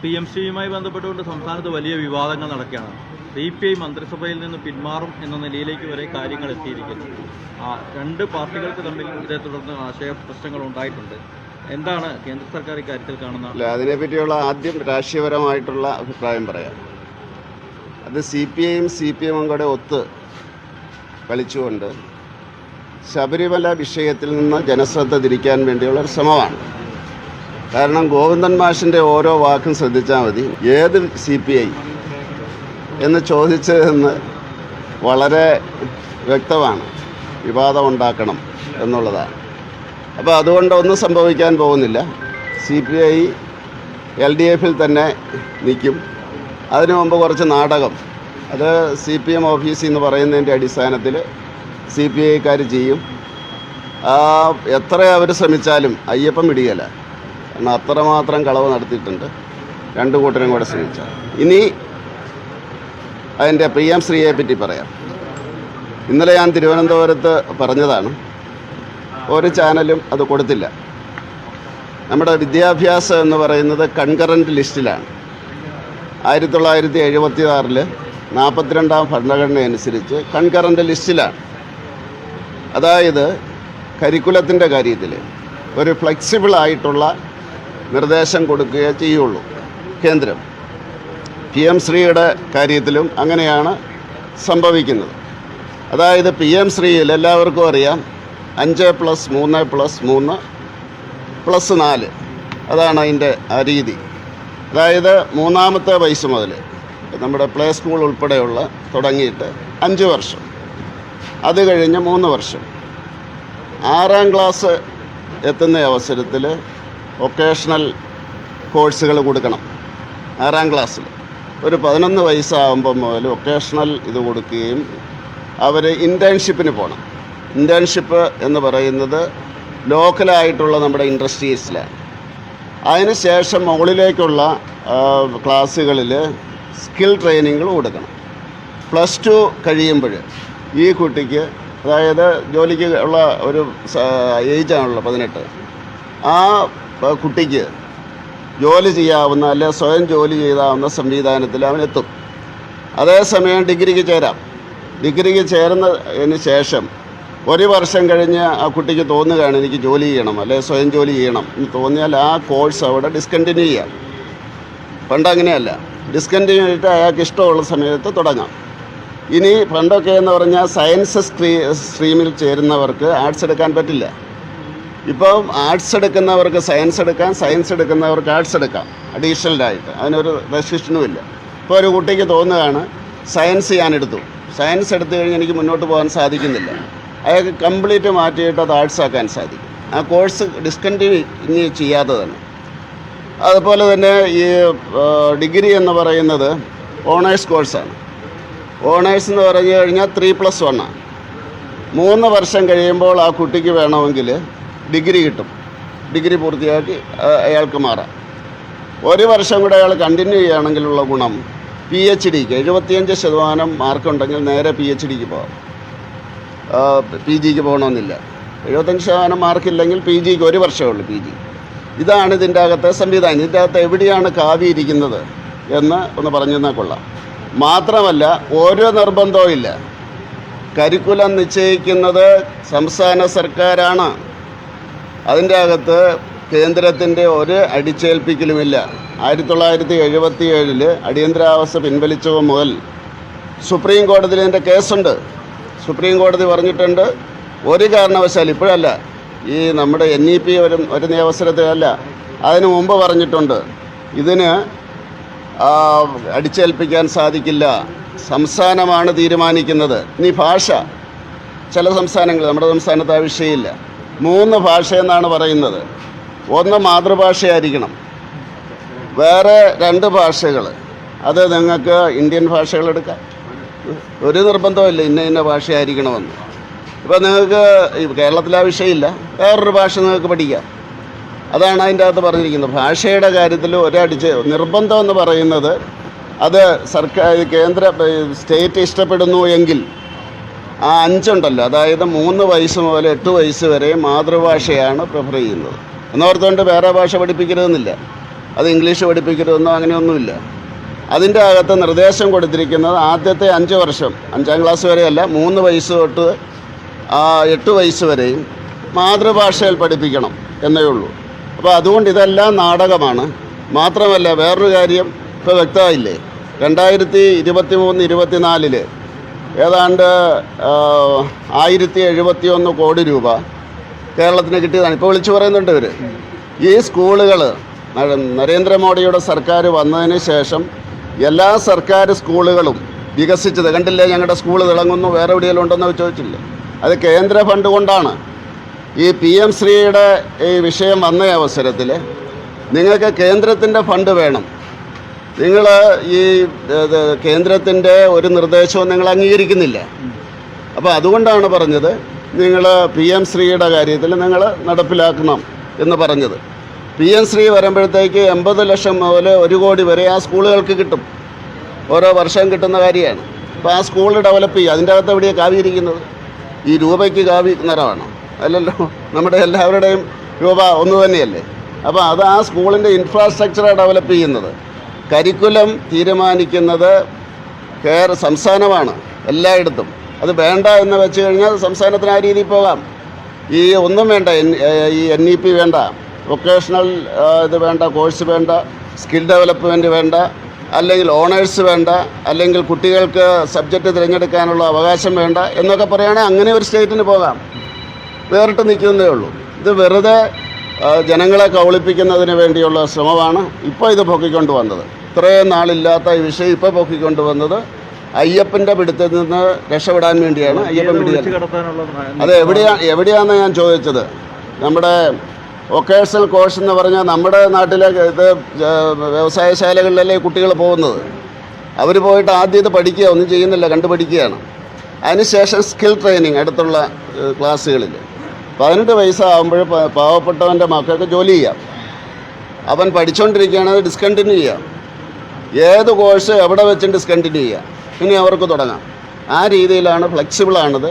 P M സിയുമായി ബന്ധപ്പെട്ടുകൊണ്ട് സംസ്ഥാനത്ത് വലിയ വിവാദങ്ങൾ നടക്കുകയാണ്. സി പി ഐ മന്ത്രിസഭയിൽ നിന്ന് പിന്മാറും എന്ന നിലയിലേക്ക് വരെ കാര്യങ്ങൾ എത്തിയിരിക്കുന്നു. ആ രണ്ട് പാർട്ടികൾക്ക് തമ്മിൽ ഇതേ തുടർന്ന് ആശയ പ്രശ്നങ്ങൾ ഉണ്ടായിട്ടുണ്ട്. എന്താണ് കേന്ദ്ര സർക്കാർ ഇക്കാര്യത്തിൽ കാണുന്നത് അല്ല അതിനെപ്പറ്റിയുള്ള ആദ്യം രാഷ്ട്രീയപരമായിട്ടുള്ള അഭിപ്രായം പറയാം. അത് സി പി ഐയും സി പി എമ്മും കൂടെ ഒത്ത് കളിച്ചുകൊണ്ട് ശബരിമല വിഷയത്തിൽ നിന്ന് ജനശ്രദ്ധ തിരിക്കാൻ വേണ്ടിയുള്ള ഒരു ശ്രമമാണ്. കാരണം ഗോവിന്ദൻ മാഷിന്റെ ഓരോ വാക്കും ശ്രദ്ധിച്ചാൽ മതി. ഏത് സി പി ഐ എന്ന് ചോദിച്ചതെന്ന് വളരെ വ്യക്തമാണ്. വിവാദം ഉണ്ടാക്കണം എന്നുള്ളതാണ്. അപ്പോൾ അതുകൊണ്ട് ഒന്നും സംഭവിക്കാൻ പോകുന്നില്ല. C P I L D എഫിൽ തന്നെ നിൽക്കും. അതിനു മുമ്പ് കുറച്ച് നാടകം. അത് സി പി എം ഓഫീസിൽ എന്ന് പറയുന്നതിന്റെ അടിസ്ഥാനത്തിൽ സി പി ഐക്കാർ ചെയ്യും. എത്ര അവർ ശ്രമിച്ചാലും അയ്യപ്പം പിടിയല്ല കാരണം അത്രമാത്രം കളവ് നടത്തിയിട്ടുണ്ട്. രണ്ടു കൂട്ടരും കൂടെ ശ്രമിച്ച. ഇനി അതിന്റെ പി എം ശ്രീയെ പറ്റി പറയാം. ഇന്നലെ ഞാൻ തിരുവനന്തപുരത്ത് പറഞ്ഞതാണ് ഒരു ചാനലും അത് കൊടുത്തില്ല. നമ്മുടെ വിദ്യാഭ്യാസം എന്ന് പറയുന്നത് കൺകറന്റ് ലിസ്റ്റിലാണ്. ആയിരത്തി തൊള്ളായിരത്തി എഴുപത്തി ആറിൽ നാൽപ്പത്തിരണ്ടാം ഭരണഘടന അനുസരിച്ച് കൺകറന്റ് ലിസ്റ്റിലാണ്. അതായത് കരിക്കുലത്തിന്റെ കാര്യത്തിൽ ഒരു ഫ്ലെക്സിബിൾ ആയിട്ടുള്ള നിർദ്ദേശം കൊടുക്കുകയേ ചെയ്യുള്ളൂ. കേന്ദ്രം. പി എം ശ്രീയുടെ കാര്യത്തിലും അങ്ങനെയാണ് സംഭവിക്കുന്നത്. അതായത് പി എം ശ്രീയിൽ എല്ലാവർക്കും അറിയാം അഞ്ച് പ്ലസ് മൂന്ന് പ്ലസ് മൂന്ന് പ്ലസ് നാല്. അതാണ് അതിന്റെ ആ രീതി. അതായത് മൂന്നാമത്തെ വയസ്സ് മുതൽ നമ്മുടെ പ്ലേ സ്കൂൾ ഉൾപ്പെടെയുള്ള തുടങ്ങിയിട്ട് അഞ്ച് വർഷം. അത് കഴിഞ്ഞ് മൂന്ന് വർഷം. ആറാം ക്ലാസ് എത്തുന്ന അവസരത്തിൽ വൊക്കേഷണൽ കോഴ്സുകൾ കൊടുക്കണം. ആറാം ക്ലാസ്സിൽ. ഒരു പതിനൊന്ന് വയസ്സാകുമ്പോൾ മുതൽ വൊക്കേഷണൽ ഇത് കൊടുക്കുകയും അവർ ഇന്റേൺഷിപ്പിന് പോകണം ഇന്റേൺഷിപ്പ് എന്ന് പറയുന്നത് ലോക്കലായിട്ടുള്ള നമ്മുടെ ഇൻഡസ്ട്രീസിലാണ് അതിന് ശേഷം മുകളിലേക്കുള്ള ക്ലാസ്സുകളിൽ സ്കിൽ ട്രെയിനിങ്ങൾ കൊടുക്കണം. പ്ലസ് ടു കഴിയുമ്പോൾ ഈ കുട്ടിക്ക് അതായത് ജോലിക്ക് ഉള്ള ഒരു ഏജാണല്ലോ പതിനെട്ട്. ആ കുട്ടിക്ക് ജോലി ചെയ്യാവുന്ന അല്ലെ സ്വയം ജോലി ചെയ്താവുന്ന സംവിധാനത്തിൽ അവനെത്തും അതേസമയം ഡിഗ്രിക്ക് ചേരാം. ഡിഗ്രിക്ക് ചേർന്നതിന് ശേഷം ഒരു വർഷം കഴിഞ്ഞ് ആ കുട്ടിക്ക് തോന്നുകയാണ് എനിക്ക് ജോലി ചെയ്യണം അല്ലെ സ്വയം ജോലി ചെയ്യണം എന്ന് തോന്നിയാൽ ആ കോഴ്സ് അവിടെ ഡിസ്കണ്ടിന്യൂ ചെയ്യാം. പണ്ട് അങ്ങനെയല്ല. ഡിസ്കണ്ടിന്യൂ ചെയ്തിട്ട് അയാൾക്ക് ഇഷ്ടമുള്ള സമയത്ത് തുടങ്ങാം. ഇനി പണ്ടൊക്കെ എന്ന് പറഞ്ഞാൽ സയൻസ് സ്ട്രീ സ്ട്രീമിൽ ചേരുന്നവർക്ക് ആർട്സ് എടുക്കാൻ പറ്റില്ല. ഇപ്പം ആർട്സ് എടുക്കുന്നവർക്ക് സയൻസ് എടുക്കാം സയൻസ് എടുക്കുന്നവർക്ക് ആർട്സ് എടുക്കാം അഡീഷണലായിട്ട് അതിനൊരു റെസ്ട്രിക്ഷനും ഇല്ല. ഇപ്പോൾ ഒരു കുട്ടിക്ക് തോന്നുകയാണ് സയൻസ് ഞാൻ എടുത്തു. സയൻസ് എടുത്തു കഴിഞ്ഞാൽ എനിക്ക് മുന്നോട്ട് പോകാൻ സാധിക്കുന്നില്ല. അയാൾക്ക് കംപ്ലീറ്റ് മാറ്റിയിട്ട് അത് ആർട്സ് ആക്കാൻ സാധിക്കും. ആ കോഴ്സ് ഡിസ്കണ്ടിന്യൂ ചെയ്യാതെ തന്നെ അതുപോലെ തന്നെ ഈ ഡിഗ്രി എന്ന് പറയുന്നത് ഓണേഴ്സ് കോഴ്സാണ് ഓണേഴ്സ് എന്ന് പറഞ്ഞു കഴിഞ്ഞാൽ ത്രീ പ്ലസ് വണ്ണാണ് മൂന്ന് വർഷം കഴിയുമ്പോൾ ആ കുട്ടിക്ക് വേണമെങ്കിൽ ഡിഗ്രി കിട്ടും. ഡിഗ്രി പൂർത്തിയാക്കി അയാൾക്ക് മാറാം. ഒരു വർഷം കൂടെ അയാൾ കണ്ടിന്യൂ ചെയ്യുകയാണെങ്കിലുള്ള ഗുണം പി എച്ച് ഡിക്ക് എഴുപത്തിയഞ്ച് ശതമാനം മാർക്കുണ്ടെങ്കിൽ നേരെ പി എച്ച് ഡിക്ക് പോകാം പി ജിക്ക് പോകണമെന്നില്ല. എഴുപത്തഞ്ച് ശതമാനം മാർക്കില്ലെങ്കിൽ പി ജിക്ക് ഒരു വർഷമേ ഉള്ളൂ പി ജി ഇതാണ് ഇതിന്റെ അകത്തെ സംവിധാനം. ഇതിന്റെ അകത്ത് എവിടെയാണ് കാവി ഇരിക്കുന്നത് എന്ന് ഒന്ന് പറഞ്ഞു തന്നാൽ കൊള്ളാം. മാത്രമല്ല ഓരോ നിർബന്ധവും ഇല്ല. കരിക്കുലം നിശ്ചയിക്കുന്നത് സംസ്ഥാന സർക്കാരാണ്. അതിന്റെ അകത്ത് കേന്ദ്രത്തിന്റെ ഒരു അടിച്ചേൽപ്പിക്കലുമില്ല. ആയിരത്തി തൊള്ളായിരത്തി എഴുപത്തി ഏഴിൽ അടിയന്തരാവസ്ഥ പിൻവലിച്ചത് മുതൽ സുപ്രീം കോടതിയിൽ ഇതിന്റെ കേസുണ്ട്. സുപ്രീം കോടതി പറഞ്ഞിട്ടുണ്ട് ഒരു കാരണവശാൽ ഇപ്പോഴല്ല ഈ നമ്മുടെ എൻ ഇ പി വരും വരുന്ന അവസരത്തിലല്ല അതിനു മുമ്പ് പറഞ്ഞിട്ടുണ്ട് ഇതിന് അടിച്ചേൽപ്പിക്കാൻ സാധിക്കില്ല സംസ്ഥാനമാണ് തീരുമാനിക്കുന്നത്. ഇനി ഭാഷ ചില സംസ്ഥാനങ്ങൾ നമ്മുടെ സംസ്ഥാനത്ത് ആ വിഷയമില്ല. മൂന്ന് ഭാഷയെന്നാണ് പറയുന്നത്. ഒന്ന് മാതൃഭാഷയായിരിക്കണം. വേറെ രണ്ട് ഭാഷകൾ. അത് നിങ്ങൾക്ക് ഇന്ത്യൻ ഭാഷകൾ എടുക്കാം. ഒരു നിർബന്ധമില്ല ഇന്ന ഇന്ന ഭാഷയായിരിക്കണമെന്ന്. ഇപ്പോൾ നിങ്ങൾക്ക് കേരളത്തിലാ ആ വിഷയമില്ല. വേറൊരു ഭാഷ നിങ്ങൾക്ക് പഠിക്കാം. അതാണ് അതിന്റെ അകത്ത് പറഞ്ഞിരിക്കുന്നത്. ഭാഷയുടെ കാര്യത്തിൽ ഒരടിച്ച് നിർബന്ധം എന്ന് പറയുന്നത് അത് സർക്കാർ കേന്ദ്ര സ്റ്റേറ്റ് ഇഷ്ടപ്പെടുന്നു എങ്കിൽ ആ അഞ്ചുണ്ടല്ലോ. അതായത് മൂന്ന് വയസ്സ് മുതൽ എട്ട് വയസ്സ് വരെ മാതൃഭാഷയാണ് പ്രിഫർ ചെയ്യുന്നത്. എന്നോർത്തുകൊണ്ട് വേറെ ഭാഷ പഠിപ്പിക്കരുതെന്നില്ല. അത് ഇംഗ്ലീഷ് പഠിപ്പിക്കരുതെന്നോ അങ്ങനെയൊന്നുമില്ല. അതിന്റെ അകത്ത് നിർദ്ദേശം കൊടുത്തിരിക്കുന്നത് ആദ്യത്തെ അഞ്ച് വർഷം അഞ്ചാം ക്ലാസ് വരെയല്ല മൂന്ന് വയസ്സ് തൊട്ട് എട്ട് വയസ്സ് വരെയും മാതൃഭാഷയിൽ പഠിപ്പിക്കണം എന്നേ ഉള്ളൂ. അപ്പോൾ അതുകൊണ്ട് ഇതെല്ലാം നാടകമാണ്. മാത്രമല്ല വേറൊരു കാര്യം ഇപ്പോൾ വ്യക്തമായില്ലേ? രണ്ടായിരത്തി ഇരുപത്തി മൂന്ന് ഇരുപത്തിനാലിൽ ഏതാണ്ട് ആയിരത്തി എഴുപത്തി ഒന്ന് കോടി രൂപ കേരളത്തിന് കിട്ടിയതാണ്. ഇപ്പോൾ വിളിച്ചു പറയുന്നുണ്ട് ഇവർ ഈ സ്കൂളുകൾ നരേന്ദ്രമോദിയുടെ സർക്കാർ വന്നതിന് ശേഷം എല്ലാ സർക്കാർ സ്കൂളുകളും വികസിച്ചത് കണ്ടില്ലേ ഞങ്ങളുടെ സ്കൂൾ തിളങ്ങുന്നു വേറെ എവിടെയെങ്കിലും ഉണ്ടെന്ന് ചോദിച്ചില്ലേ? അത് കേന്ദ്ര ഫണ്ട് കൊണ്ടാണ്. ഈ പി എം ശ്രീയുടെ ഈ വിഷയം വന്ന അവസരത്തിൽ നിങ്ങൾക്ക് കേന്ദ്രത്തിന്റെ ഫണ്ട് വേണം. നിങ്ങൾ ഈ കേന്ദ്രത്തിന്റെ ഒരു നിർദ്ദേശവും നിങ്ങൾ അംഗീകരിക്കുന്നില്ല. അപ്പോൾ അതുകൊണ്ടാണ് പറഞ്ഞത് നിങ്ങൾ പി എം ശ്രീയുടെ കാര്യത്തിൽ നിങ്ങൾ നടപ്പിലാക്കണം എന്ന് പറഞ്ഞത്. പി എം ശ്രീ വരുമ്പോഴത്തേക്ക് എൺപത് ലക്ഷം മുതൽ ഒരു കോടി വരെ ആ സ്കൂളുകൾക്ക് കിട്ടും. ഓരോ വർഷം കിട്ടുന്ന കാര്യമാണ്. അപ്പോൾ ആ സ്കൂൾ ഡെവലപ്പ് ചെയ്യുക. അതിന്റെ അകത്ത് എവിടെയാണ് കാവിയിരിക്കുന്നത് ഈ രൂപയ്ക്ക് കാവി നിറമാണ് അല്ലല്ലോ നമ്മുടെ എല്ലാവരുടെയും രൂപ ഒന്ന് തന്നെയല്ലേ? അപ്പോൾ അത് ആ സ്കൂളിന്റെ ഇൻഫ്രാസ്ട്രക്ചറാണ് ഡെവലപ്പ് ചെയ്യുന്നത്. കരിക്കുലം തീരുമാനിക്കുന്നത് കേര സംസ്ഥാനമാണ് എല്ലായിടത്തും. അത് വേണ്ട എന്ന് വെച്ച് കഴിഞ്ഞാൽ സംസ്ഥാനത്തിന് ആ രീതിയിൽ പോകാം. ഈ ഒന്നും വേണ്ട ഈ എൻ ഇ പി വേണ്ട വൊക്കേഷണൽ ഇത് വേണ്ട കോഴ്സ് വേണ്ട സ്കിൽ ഡെവലപ്മെന്റ് വേണ്ട അല്ലെങ്കിൽ ഓണേഴ്സ് വേണ്ട അല്ലെങ്കിൽ കുട്ടികൾക്ക് സബ്ജക്റ്റ് തിരഞ്ഞെടുക്കാനുള്ള അവകാശം വേണ്ട എന്നൊക്കെ പറയുകയാണെങ്കിൽ അങ്ങനെ ഒരു സ്റ്റേറ്റിന് പോകാം. വേറിട്ട് നിൽക്കുന്നതേ ഉള്ളൂ. ഇത് വെറുതെ ജനങ്ങളെ കബളിപ്പിക്കുന്നതിന് വേണ്ടിയുള്ള ശ്രമമാണ് ഇപ്പോൾ ഇത് പൊക്കിക്കൊണ്ട് വന്നത്. ഇത്രയും നാളില്ലാത്ത ഈ വിഷയം ഇപ്പോൾ പൊക്കിക്കൊണ്ട് വന്നത് അയ്യപ്പന്റെ പിടുത്തിൽ നിന്ന് രക്ഷപ്പെടാൻ വേണ്ടിയാണ്. അയ്യപ്പൻ പിടിക്കാൻ അത് എവിടെയാണ് എവിടെയാണെന്ന് ഞാൻ ചോദിച്ചത്? നമ്മുടെ വൊക്കേഷണൽ കോഴ്സ് എന്ന് പറഞ്ഞാൽ നമ്മുടെ നാട്ടിലെ ഇത് വ്യവസായശാലകളിലല്ലേ കുട്ടികൾ പോകുന്നത്? അവർ പോയിട്ട് ആദ്യം ഇത് പഠിക്കുക ഒന്നും ചെയ്യുന്നില്ല കണ്ടുപഠിക്കുകയാണ്. അതിനുശേഷം സ്കിൽ ട്രെയിനിങ് അടുത്തുള്ള ക്ലാസ്സുകളിൽ. പതിനെട്ട് വയസ്സാകുമ്പോൾ പാവപ്പെട്ടവന്റെ മക്കൾക്ക് ജോലി ചെയ്യാം. അവൻ പഠിച്ചുകൊണ്ടിരിക്കുകയാണ് അത് ഡിസ്കണ്ടിന്യൂ ചെയ്യാം. ഏത് കോഴ്സ് എവിടെ വെച്ചും ഡിസ്കണ്ടിന്യൂ ചെയ്യാം. ഇനി അവർക്ക് തുടങ്ങാം. ആ രീതിയിലാണ് ഫ്ലെക്സിബിളാണത്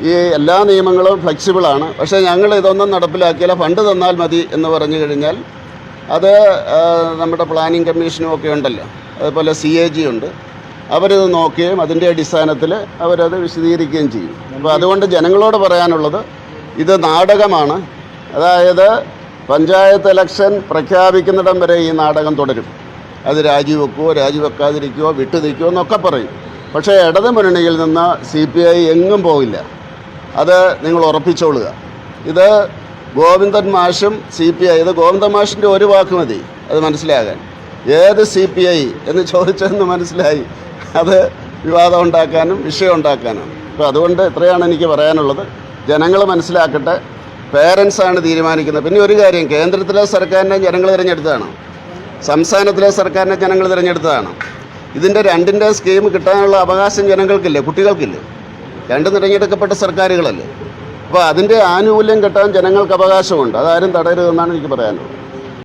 ഈ എല്ലാ നിയമങ്ങളും ഫ്ലെക്സിബിളാണ് പക്ഷേ ഞങ്ങൾ ഇതൊന്നും നടപ്പിലാക്കിയില്ല. ഫണ്ട് തന്നാൽ മതി എന്ന് പറഞ്ഞു കഴിഞ്ഞാൽ അത് നമ്മുടെ പ്ലാനിംഗ് കമ്മീഷനും ഒക്കെ ഉണ്ടല്ലോ. അതുപോലെ സി എ ജി ഉണ്ട്. അവരിത് നോക്കുകയും അതിന്റെ അടിസ്ഥാനത്തിൽ അവരത് വിശദീകരിക്കുകയും ചെയ്യും. അപ്പോൾ അതുകൊണ്ട് ജനങ്ങളോട് പറയാനുള്ളത് ഇത് നാടകമാണ്. അതായത് പഞ്ചായത്ത് ഇലക്ഷൻ പ്രഖ്യാപിക്കുന്നിടം വരെ ഈ നാടകം തുടരും. അത് രാജിവെക്കുവോ രാജിവെക്കാതിരിക്കുവോ വിട്ടുനിൽക്കുമോ എന്നൊക്കെ പറയും. പക്ഷേ ഇടത് മുന്നണിയിൽ നിന്ന് സി പി ഐ എങ്ങും പോകില്ല. അത് നിങ്ങൾ ഉറപ്പിച്ചോളുക. ഇത് ഗോവിന്ദൻ മാഷും സി പി ഐ ഇത് ഗോവിന്ദൻ മാഷിന്റെ ഒരു വാക്ക് മതി അത് മനസ്സിലാകാൻ. ഏത് സി പി ഐ എന്ന് ചോദിച്ചതെന്ന് മനസ്സിലായി. അത് വിവാദം ഉണ്ടാക്കാനും വിഷയം ഉണ്ടാക്കാനും. അപ്പോൾ അതുകൊണ്ട് ഇത്രയാണ് എനിക്ക് പറയാനുള്ളത്. ജനങ്ങൾ മനസ്സിലാക്കട്ടെ പേരൻസാണ് തീരുമാനിക്കുന്നത്. പിന്നെ ഒരു കാര്യം കേന്ദ്രത്തിലെ സർക്കാരിനെ ജനങ്ങൾ തിരഞ്ഞെടുത്തതാണ്. സംസ്ഥാനത്തിലെ സർക്കാരിനെ ജനങ്ങൾ തിരഞ്ഞെടുത്തതാണ്. ഇതിന്റെ രണ്ടിന്റെ സ്കീം കിട്ടാനുള്ള അവകാശം ജനങ്ങൾക്കില്ലേ? കുട്ടികൾക്കില്ലേ? രണ്ടും തിരഞ്ഞെടുക്കപ്പെട്ട സർക്കാരുകളല്ലേ? അപ്പോൾ അതിന്റെ ആനുകൂല്യം കിട്ടാൻ ജനങ്ങൾക്ക് അവകാശമുണ്ട്. അതാരും തടയരുതെന്നാണ് എനിക്ക് പറയാനുള്ളത്.